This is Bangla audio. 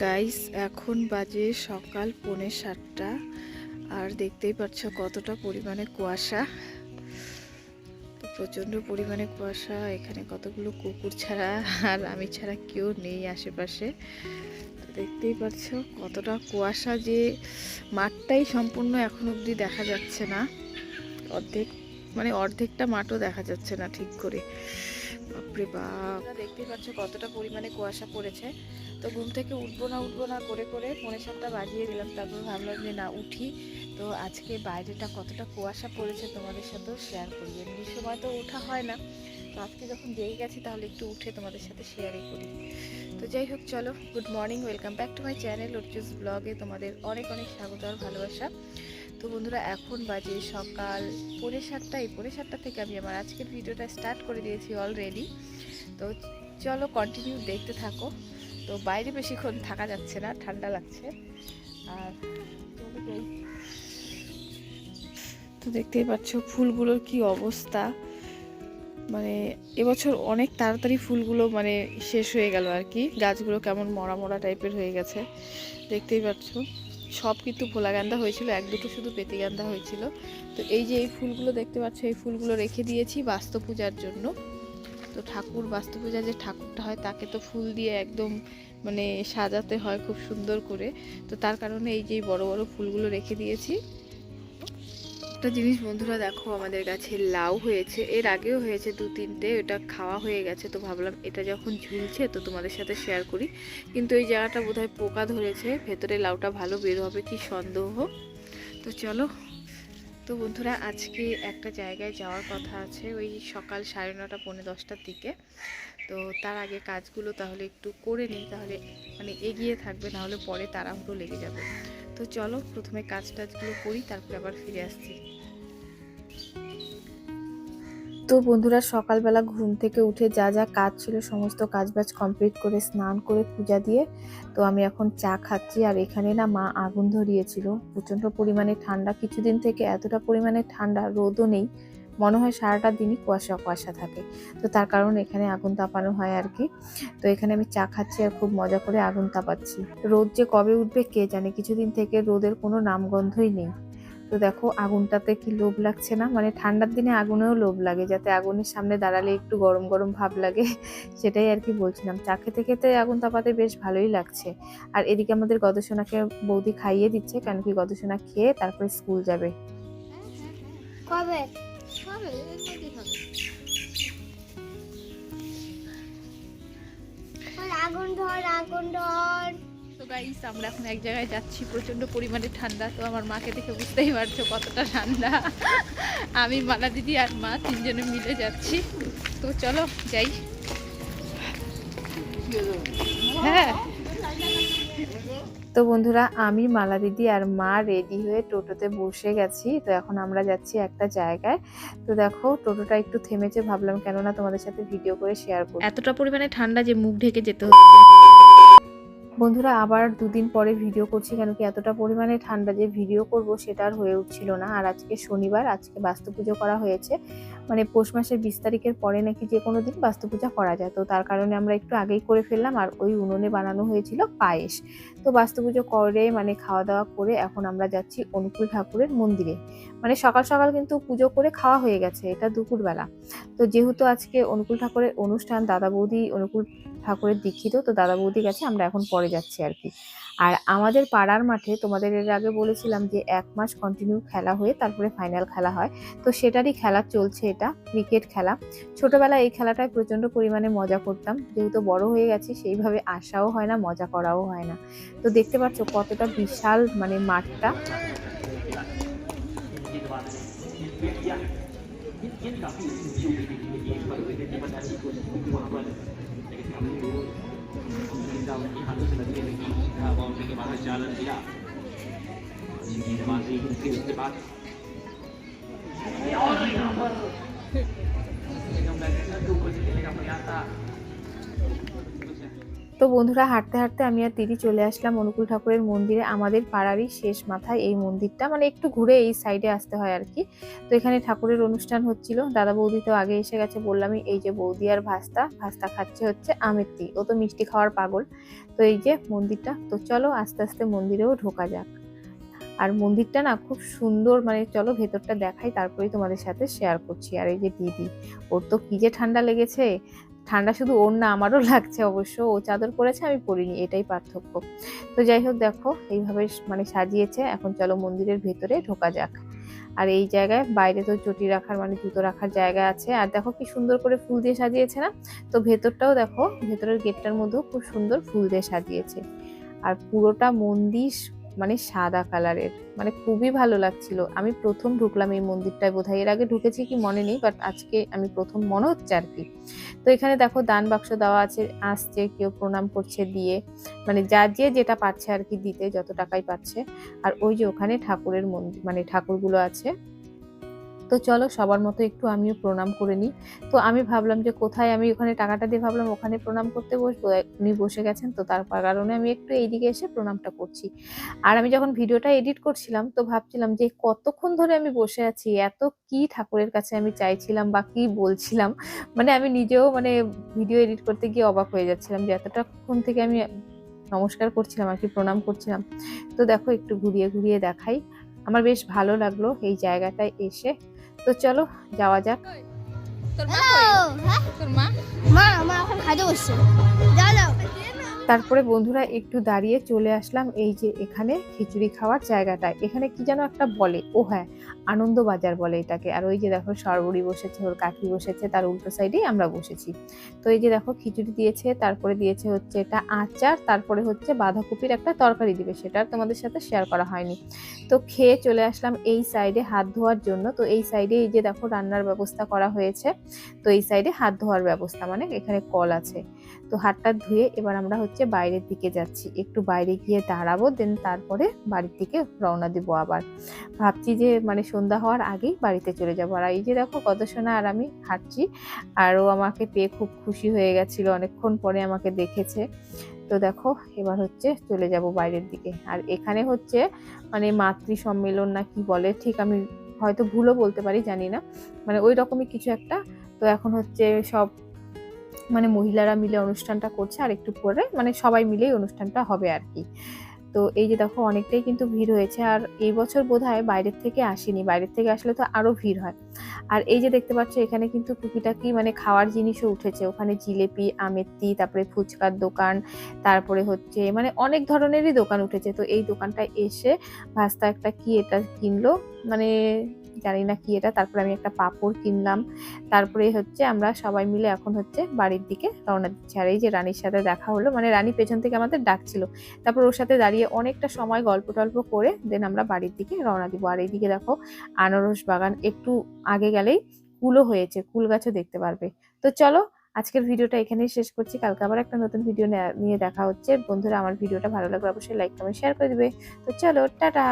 গাইস এখন বাজে সকাল পৌনে সাতটা। আর দেখতেই পাচ্ছ কতটা পরিমাণে কুয়াশা। তো প্রচণ্ড পরিমাণে কুয়াশা, এখানে কতগুলো কুকুর ছাড়া, আর আমি ছাড়া কেউ নেই আশেপাশে। তো দেখতেই পাচ্ছ কতটা কুয়াশা যে মাঠটাই সম্পূর্ণ এখন অবধি দেখা যাচ্ছে না। অর্ধেক মানে অর্ধেকটা মাঠও দেখা যাচ্ছে না ঠিক করে। বাপরে বাপ। দেখতেই পাচ্ছ কতটা পরিমাণে কুয়াশা পড়েছে। তো ঘুম থেকে উঠবো না উঠবো না করে করে পৌনে সাতটা বাজিয়ে দিলাম তারপর ভাবলাম যে না, উঠি। তো আজকে বাইরেটা কতটা কুয়াশা পড়েছে তোমাদের সাথেও শেয়ার করি। এমনি সময় তো ওঠা হয় না। তো আজকে যখন জেগে গেছি, তাহলে একটু উঠে তোমাদের সাথে শেয়ারই করি। তো যাই হোক, চলো good morning welcome back to my channel ওরচুস ব্লগে তোমাদের অনেক অনেক স্বাগত আর ভালোবাসা। তো বন্ধুরা, এখন বাজে সকাল পৌনে সাতটা এই পৌনে সাতটা থেকে আমি আমার আজকের ভিডিওটা স্টার্ট করে দিয়েছি অলরেডি তো চলো কন্টিনিউ দেখতে থাকো। তো বাইরে বেশিক্ষণ থাকা যাচ্ছে না, ঠান্ডা লাগছে। আর তো দেখতেই পাচ্ছ ফুলগুলোর কি অবস্থা। মানে এবছর অনেক তাড়াতাড়ি ফুলগুলো মানে শেষ হয়ে গেল আর কি। গাছগুলো কেমন মরা মরা টাইপের হয়ে গেছে। দেখতেই পাচ্ছ। সব কিন্তু ভোলা গান্দা হয়েছিল, এক দুটো শুধু পেতে গান্দা হয়েছিল। তো এই যে এই ফুলগুলো দেখতে পাচ্ছ, এই ফুলগুলো রেখে দিয়েছি বাস্তু পূজার জন্য। তো ঠাকুর বাস্তু পূজা যে ঠাকুরটা হয়, তাকে তো ফুল দিয়ে একদম মানে সাজাতে হয় খুব সুন্দর করে। তো তার কারণে এই যে বড় বড় ফুলগুলো রেখে দিয়েছি। একটা জিনিস বন্ধুরা দেখো, আমাদের গাছে লাউ হয়েছে, এর আগেও হয়েছে দু তিনটে, এটা খাওয়া হয়ে গেছে তো ভাবলাম এটা যখন ঝুলছে তো তোমাদের সাথে শেয়ার করি। কিন্তু এই জায়গাটা বোধহয় পোকা ধরেছে, ভেতরে লাউটা ভালো বের হবে কি সন্দেহ? তো চলো, তো বন্ধুরা আজকে একটা জায়গায় যাওয়ার কথা আছে, ওই সকাল সাড়ে নটা, পৌনে দশটার দিকে। তো তার আগে কাজগুলো তাহলে একটু করে নিই, তাহলে মানে এগিয়ে থাকবে, নাহলে পরে তাড়াহুড়ো লেগে যাবে। তো চলো, প্রথমে কাজ টাজগুলো করি, তারপরে আবার ফিরে আসছি। তো বন্ধুরা, সকালবেলা ঘুম থেকে উঠে যা যা কাজ ছিল, সমস্ত কাজবাজ কমপ্লিট করে, স্নান করে, পূজা দিয়ে, তো আমি এখন চা খাচ্ছি। আর এখানে না মা আগুন ধরিয়েছিল। প্রচণ্ড পরিমাণে ঠান্ডা। কিছুদিন থেকে এতটা পরিমাণে ঠান্ডা, রোদও নেই। মনে হয় সারাটা দিনই কুয়াশা কুয়াশা থাকে। তো তার কারণ এখানে আগুন তাপানো হয় আর কি। তো এখানে আমি চা খাচ্ছি আর খুব মজা করে আগুন তাপাচ্ছি। রোদ যে কবে উঠবে কে জানে? কিছুদিন থেকে রোদের কোনো নামগন্ধই নেই। তো দেখো আগুনটাতে কি লোভ লাগছে না? মানে ঠান্ডার দিনে আগুনেও লোভ লাগে, যাতে আগুনের সামনে দাঁড়ালে একটু গরম গরম ভাব লাগে, সেটাই আর কি বলছিলাম। চা খেতে খেতে আগুন তাপাতে বেশ ভালোই লাগছে। আর এদিকে আমাদের গদসোনাকে বৌদি খাইয়ে দিচ্ছে কারণ কি গদসোনা খেয়ে তারপরে স্কুল যাবে। আগুন ধর আগুন ধর। গাইস আমরা এখন এক জায়গায় যাচ্ছি প্রচণ্ড পরিমাণে ঠান্ডা তো আমার মাকে দেখে বুঝতেই পারছ কতটা ঠান্ডা। আমি মালা দিদি আর মা তিনজনে মিলে যাচ্ছি। তো চলো যাই। হ্যাঁ। তো বন্ধুরা আমি মালা দিদি আর মা রেডি হয়ে টোটোতে বসে গেছি। তো এখন আমরা যাচ্ছি একটা জায়গায়। তো দেখো টোটোটা একটু থেমেছে ভাবলাম কেননা তোমাদের সাথে ভিডিও করে শেয়ার করব এতটা পরিমাণে ঠান্ডা যে মুখ ঢেকে যেতে হচ্ছে। বন্ধুরা, আবার দুদিন পরে ভিডিও করছি কেন কি এতটা পরিমাণে ঠান্ডা যে ভিডিও করব সেটা আর হয়ে উঠছিল না। আর আজকে শনিবার, আজকে বাস্তু পুজো করা হয়েছে। মানে পৌষ মাসের বিশ তারিখের পরে নাকি যে কোনো দিন বাস্তু পূজা করা যায়। তো তার কারণে আমরা একটু আগেই করে ফেললাম আর ওই উনুনে বানানো হয়েছিল পায়েস। তো বাস্তু পুজো করে মানে খাওয়া দাওয়া করে এখন আমরা যাচ্ছি অনুকূল ঠাকুরের মন্দিরে। মানে সকাল সকাল কিন্তু পুজো করে খাওয়া হয়ে গেছে, এটা দুপুরবেলা। তো যেহেতু আজকে অনুকূল ঠাকুরের অনুষ্ঠান, দাদা বৌদি অনুকূল ঠাকুরের দীক্ষিত, তো দাদা বৌদি গেছে, আমরা এখন পরে যাচ্ছি আর কি। আর আমাদের পাড়ার মাঠে, তোমাদের এর আগে বলেছিলাম যে এক মাস কন্টিনিউ খেলা হয়ে তারপরে ফাইনাল খেলা হয়। তো সেটারই খেলা চলছে এটা ক্রিকেট খেলা। ছোটোবেলায় এই খেলাটায় প্রচণ্ড পরিমাণে মজা করতাম। যেহেতু বড় হয়ে গেছি, সেইভাবে আসাও হয় না, মজা করাও হয় না। তো দেখতে পাচ্ছ কতটা বিশাল মানে মাঠটা। हमने वो ज़िंदा उनके से बाद তো বন্ধুরা, হাঁটতে হাঁটতে আমি আর দিদি চলে আসলাম অনুকূল ঠাকুরের মন্দিরে। আমাদের পাড়ারই শেষ মাথায় এই মন্দিরটা মানে একটু ঘুরে এই সাইডে আসতে হয় আর কি তো এখানে ঠাকুরের অনুষ্ঠান হচ্ছিল। দাদা বৌদি তো আগে এসে গেছে বললামই, এই যে বৌদি আর ভাস্তা ভাস্তা খাচ্ছে হচ্ছে আমের ও তো মিষ্টি খাওয়ার পাগল। তো এই যে মন্দিরটা, তো চলো আস্তে আস্তে মন্দিরেও ঢোকা যাক। আর মন্দিরটা না খুব সুন্দর মানে চলো ভেতরটা দেখাই, তারপরেই তোমাদের সাথে শেয়ার করছি। আর এই যে দিদি, ওর তো কি যে ঠান্ডা লেগেছে। ঠান্ডা শুধু ওর না, আমারও লাগছে অবশ্য। ও চাদর পরেছে, আমি পরিনি, এটাই পার্থক্য। তো যাই হোক, দেখো, এইভাবে মানে সাজিয়েছে। এখন চলো মন্দিরের ভেতরে ঢোকা যাক। আর এই জায়গায় বাইরে তো চটি রাখার মানে জুতো রাখার জায়গা আছে। আর দেখো কি সুন্দর করে ফুল দিয়ে সাজিয়েছে না? তো ভেতরটাও দেখো, ভেতরের গেটটার মধ্যেও খুব সুন্দর ফুল দিয়ে সাজিয়েছে। আর পুরোটা মন্দির মানে সাদা কালারের। মানে খুবই ভালো লাগছিল। আমি প্রথম ঢুকলাম এই মন্দিরটায় বোধহয়। এর আগে ঢুকেছি কি মনে নেই বাট আজকে আমি প্রথম মনে হচ্ছে আর কি। তো এখানে দেখো দান বাক্স দেওয়া আছে, আসছে, কেউ প্রণাম করছে দিয়ে। মানে যা যে যেটা পাচ্ছে আর কি দিতে, যত টাকাই পাচ্ছে। আর ওই যে ওখানে ঠাকুরের মন্দির মানে ঠাকুরগুলো আছে। তো চলো সবার মতো একটু আমিও প্রণাম করে নিই। তো আমি ভাবলাম যে কোথায় আমি ওখানে টাকাটা দিয়ে ভাবলাম ওখানে প্রণাম করতে বসবো। উনি বসে গেছেন তো তার কারণে আমি একটু এইদিকে এসে প্রণামটা করছি। আর আমি যখন ভিডিওটা এডিট করছিলাম তো ভাবছিলাম যে কতক্ষণ ধরে আমি বসে আছি? এত কি ঠাকুরের কাছে আমি চাইছিলাম বা কি বলছিলাম? মানে আমি নিজেও মানে ভিডিও এডিট করতে গিয়ে অবাক হয়ে যাচ্ছিলাম যে এতটাক্ষণ থেকে আমি নমস্কার করছিলাম আর কি, প্রণাম করছিলাম। তো দেখো একটু ঘুরিয়ে ঘুরিয়ে দেখাই। আমার বেশ ভালো লাগল এই জায়গাটায় এসে। তো চলো যাওয়া যাক। তোর মা হ্যালো হ্যাঁ? কই? তোর মা? মা মা এখন খাইতে বসছে। যাও যাও। তারপরে বন্ধুরা একটু দাঁড়িয়ে চলে আসলাম এই যে এখানে খিচুড়ি খাওয়ার জায়গাটায়। এখানে কি যেন একটা বলে। ও হ্যাঁ আনন্দ বাজার বলে এটাকে। আর ওই যে দেখো সরবরি বসেছে, ওর কাকি বসেছে, তার উল্টো সাইডেই আমরা বসেছি। তো এই যে দেখো, খিচুড়ি দিয়েছে, তারপরে দিয়েছে হচ্ছে এটা আচার, তারপরে হচ্ছে বাঁধাকপির একটা তরকারি দিবে, সেটা তোমাদের সাথে শেয়ার করা হয়নি। তো খেয়ে চলে আসলাম এই সাইডে হাত ধোয়ার জন্য। তো এই সাইডে এই যে দেখো, রান্নার ব্যবস্থা করা হয়েছে। তো এই সাইডে হাত ধোয়ার ব্যবস্থা মানে এখানে কল আছে। তো হাতটা ধুয়ে এবার আমরা হচ্ছে বাইরের দিকে যাচ্ছি। একটু বাইরে গিয়ে দাঁড়াবো, দেন তারপরে বাড়ির দিকে রওনা দিব আবার। ভাবছি যে মানে সন্ধ্যা হওয়ার আগেই বাড়িতে চলে যাব। আর এই যে দেখো কত সোনা আর আমি হাঁটছি আর ও আমাকে পেয়ে খুব খুশি হয়ে গেছিল, অনেকক্ষণ পরে আমাকে দেখেছে। তো দেখো, এবার হচ্ছে চলে যাব বাইরের দিকে। আর এখানে হচ্ছে মানে মাতৃ সম্মেলন না কি বলে, ঠিক আমি হয়তো ভুলও বলতে পারি, জানি না। মানে ওই রকমই কিছু একটা। তো এখন হচ্ছে সব মানে মহিলারা মিলে অনুষ্ঠানটা করছে। আর একটু পরে মানে সবাই মিলেই অনুষ্ঠানটা হবে আর কি। তো এই যে দেখো অনেকটাই কিন্তু ভিড় হয়েছে আর এই বছর বোধ হয় বাইরের থেকে আসেনি। বাইরের থেকে আসলে তো আরও ভিড় হয়। আর এই যে দেখতে পাচ্ছ এখানে কিন্তু টুকিটাকি মানে খাওয়ার জিনিসও উঠেছে। ওখানে জিলেপি আমেত্তি তারপরে ফুচকার দোকান, তারপরে হচ্ছে মানে অনেক ধরনেরই দোকান উঠেছে। তো এই দোকানটা এসে ভাস্তা একটা কি এটা কিনলো? মানে জানি না কি এটা, তারপরে আমি একটা পাপড় কিনলাম। তারপরে হচ্ছে আমরা সবাই মিলে এখন হচ্ছে বাড়ির দিকে রওনা দিচ্ছি। আর এই যে রানীর সাথে দেখা হলো মানে রানী পেছন থেকে আমাদের ডাকছিল। তারপর ওর সাথে দাঁড়িয়ে অনেকটা সময় গল্প টল্প করে দেন আমরা বাড়ির দিকে রওনা দিব। আর এইদিকে দেখো আনারস বাগান একটু আগে গেলেই কুলও হয়েছে, কুল গাছও দেখতে পারবে। তো চলো আজকের ভিডিওটা এখানেই শেষ করছি। কালকে আবার একটা নতুন ভিডিও নিয়ে দেখা হচ্ছে। বন্ধুরা আমার ভিডিওটা ভালো লাগলে অবশ্যই লাইক কমেন্ট শেয়ার করে দিবে। তো চলো, টাটা!